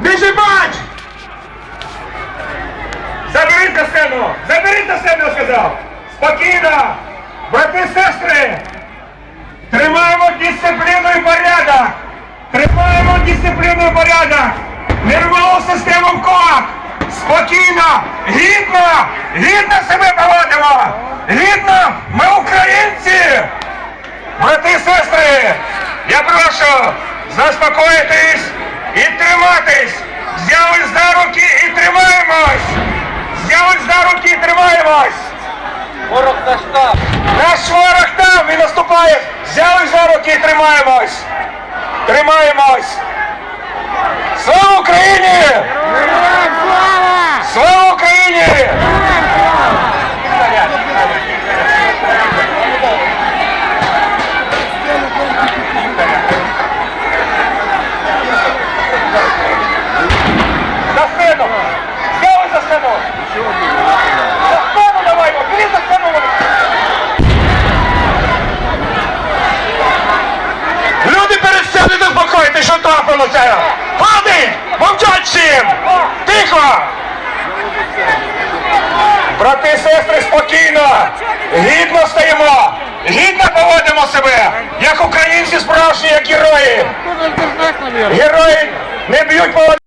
Біжи бач! Заберіть на сцену! Заберіть на сцену, я сказав! Спокійно! Брати сестри! Тримаємо дисципліну і порядок! Тримаємо дисципліну і порядок! Нервову систему в кулак! Спокійно! Гідно! Гідно себе поводимо! Гідно! Ми українці! Брати і сестри, я прошу заспокоїтись і триматись. Взялись за руки і тримаємось. Взялись за руки і тримаємось. Ворог наш там. Наш ворог там, він наступає. Взялись за руки і тримаємось. Тримаємось. Слава Україні! Слава Україні! За сцену! Взяли за сцену! За сцену давай, бери за сцену! Люди перед сценою заспокоїте, що трапилося! Пани! Мовчать всім! Тихо! Брати і сестри, спокійно! Гідно стоїмо! Гідно поводимо себе! Як українці справжні, як герої! Герої не б'ють по